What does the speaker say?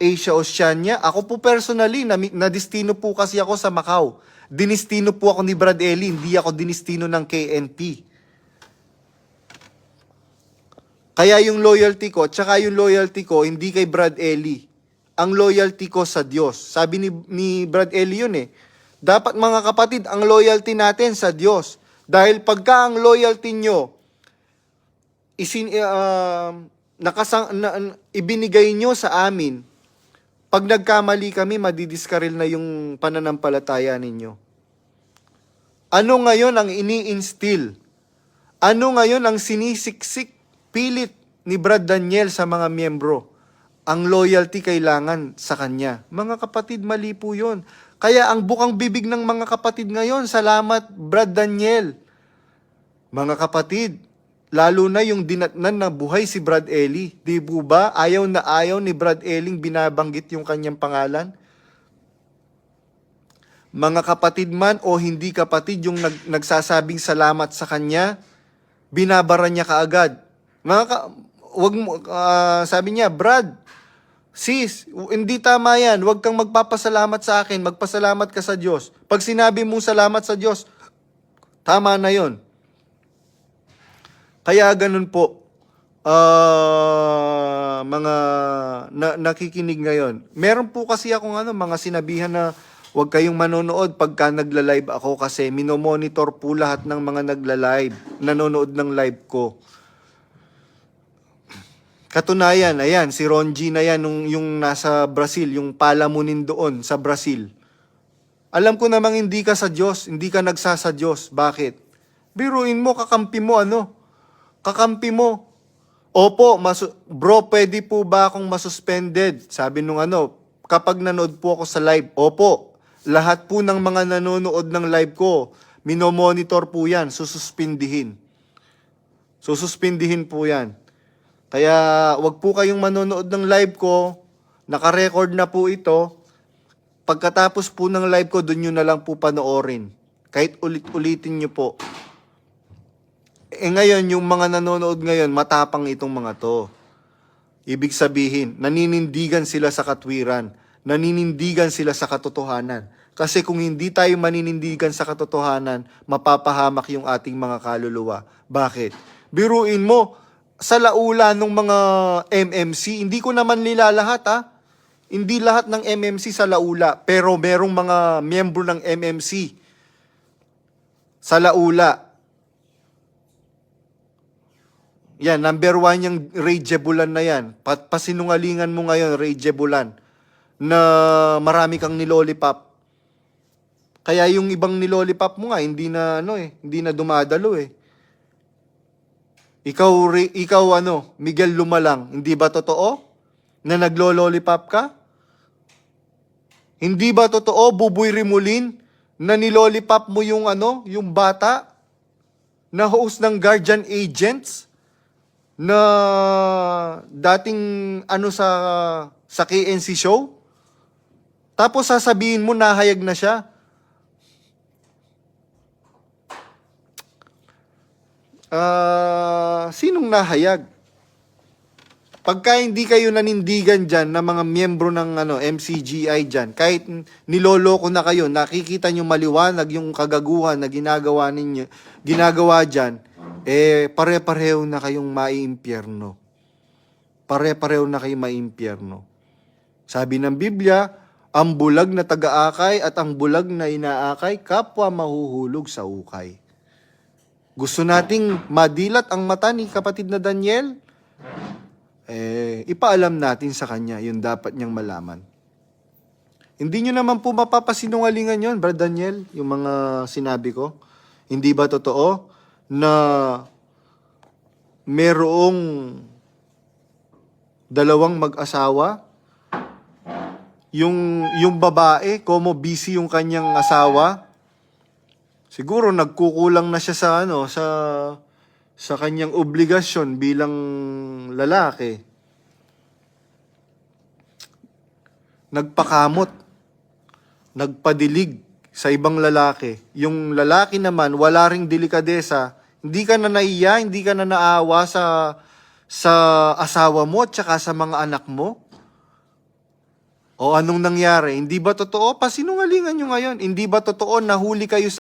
Asia Oceania. Ako po personally, na, po kasi ako sa Macau. Dinistino po ako ni Brad Ellie, hindi ako dinistino ng KNP. Kaya yung loyalty ko, tsaka yung loyalty ko, hindi kay Brad Ellie. Ang loyalty ko sa Diyos. Sabi ni, ni Brad Ellie yun eh. Dapat mga kapatid, ang loyalty natin sa Diyos. Dahil pagka ang loyalty nyo, isin, uh, nakasang, na, na- ibinigay nyo sa amin, pag nagkamali kami, madidiskaril na yung pananampalataya ninyo. Ano ngayon ang ini-instill? Ano ngayon ang sinisiksik, pilit ni Brad Daniel sa mga miyembro? Ang loyalty kailangan sa kanya. Mga kapatid, mali po yun. Kaya ang bukang bibig ng mga kapatid ngayon, salamat Brad Daniel. Mga kapatid, lalo na yung dinatnan na buhay si Brad Ellie. Di po ba? Ayaw na ayaw ni Brad Elling binabanggit yung kanyang pangalan? Mga kapatid man o hindi kapatid yung nag, nagsasabing salamat sa kanya, binabara niya kaagad. Mga ka, wag mo, ah, sabi niya, Brad, sis, hindi tama yan. Huwag kang magpapasalamat sa akin. Magpasalamat ka sa Diyos. Pag sinabi mong salamat sa Diyos, tama na yon. Kaya ganun po, ah, mga na, nakikinig ngayon. Meron po kasi akong ano, mga sinabihan na huwag kayong manonood pagka nagla-live ako kasi minomonitor po lahat ng mga nagla-live, nanonood ng live ko. Katunayan, ayan, si Ron G na yan, nung, yung nasa Brazil, yung palamunin doon sa Brazil. Alam ko namang hindi ka sa Diyos, hindi ka nagsasa Diyos. Bakit? Biruin mo, kakampi mo ano? Kakampi mo. Opo, masu- bro, pwede po ba akong masuspended? Sabi nung ano, kapag nanood po ako sa live. Opo, lahat po ng mga nanonood ng live ko, minomonitor po yan, sususpindihin. Sususpindihin po yan. Kaya wag po kayong manonood ng live ko, naka-record na po ito. Pagkatapos po ng live ko, doon nyo na lang po panoorin. Kahit ulit-ulitin nyo po. Eh ngayon, yung mga nanonood ngayon, matapang itong mga to. Ibig sabihin, naninindigan sila sa katwiran. Naninindigan sila sa katotohanan. Kasi kung hindi tayo maninindigan sa katotohanan, mapapahamak yung ating mga kaluluwa. Bakit? Biruin mo, sa laula ng mga MMC, hindi ko naman nila lahat ha. Hindi lahat ng MMC sa laula, pero merong mga miyembro ng MMC sa laula. Yan, number one yung Ray Jebulan na yan. Pat pasinungalingan mo ngayon, Ray Jebulan, na marami kang nilolipap. Kaya yung ibang nilolipap mo nga, hindi na, ano eh, hindi na dumadalo eh. Ikaw, Ray- ikaw ano, Miguel Lumalang, hindi ba totoo? Na naglololipap ka? Hindi ba totoo, Buboy Rimulin, na nilolipap mo yung ano, yung bata? Na host ng guardian agents? Na dating ano sa sa KNC show. Tapos sasabihin mo nahayag na siya. Ah, sinong nahayag? Pagka hindi kayo nanindigan dyan na mga miyembro ng ano, MCGI dyan, kahit niloloko na kayo, nakikita nyo maliwanag yung kagaguhan na ginagawa ninyo, ginagawa dyan, eh pare-pareho na kayong maiimpyerno. Pare-pareho na kayong maiimpyerno. Sabi ng Biblia, ang bulag na taga-akay at ang bulag na inaakay, kapwa mahuhulog sa ukay. Gusto nating madilat ang mata ni kapatid na Daniel? Eh, ipaalam natin sa kanya yung dapat niyang malaman. Hindi nyo naman po mapapasinungalingan yon, Brad Daniel, yung mga sinabi ko. Hindi ba totoo na merong dalawang mag-asawa? Yung, yung babae, komo busy yung kanyang asawa? Siguro nagkukulang na siya sa ano, sa sa kanyang obligasyon bilang lalaki. Nagpakamot. Nagpadilig sa ibang lalaki. Yung lalaki naman, wala ring delikadesa. Hindi ka na naiya, hindi ka na naawa sa sa asawa mo at saka sa mga anak mo. O anong nangyari? Hindi ba totoo? Pasinungalingan nyo ngayon. Hindi ba totoo nahuli kayo sa